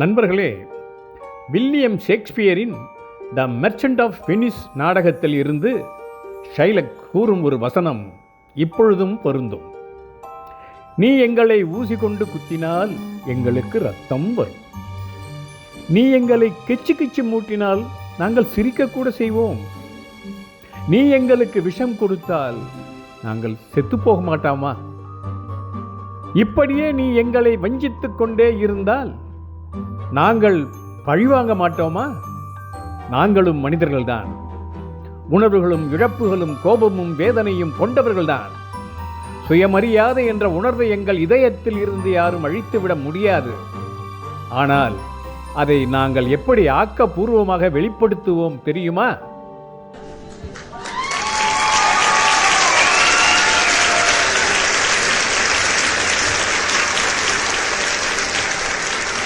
நண்பர்களே வில்லியம் ஷேக்ஸ்பியரின் த merchant of Venice நாடகத்தில் இருந்து ஷைலக் கூறும் ஒரு வசனம் இப்பொழுதும் பொருந்தும். நீ எங்களை ஊசி கொண்டு குத்தினால் எங்களுக்கு ரத்தம் வரும். நீ எங்களை கிச்சு கிச்சு மூட்டினால் நாங்கள் சிரிக்கக்கூட செய்வோம். நீ எங்களுக்கு விஷம் கொடுத்தால் நாங்கள் செத்துப்போக மாட்டாமா? இப்படியே நீ எங்களை வஞ்சித்துக் கொண்டே இருந்தால் நாங்கள் பழிவாங்க மாட்டோமா? நாங்களும் மனிதர்கள்தான். உணர்வுகளும் இழப்புகளும் கோபமும் வேதனையும் கொண்டவர்கள்தான். சுயமரியாதை என்ற உணர்வை எங்கள் இதயத்தில் இருந்து யாரும் அழித்துவிட முடியாது. ஆனால் அதை நாங்கள் எப்படி ஆக்கப்பூர்வமாக வெளிப்படுத்துவோம் தெரியுமா?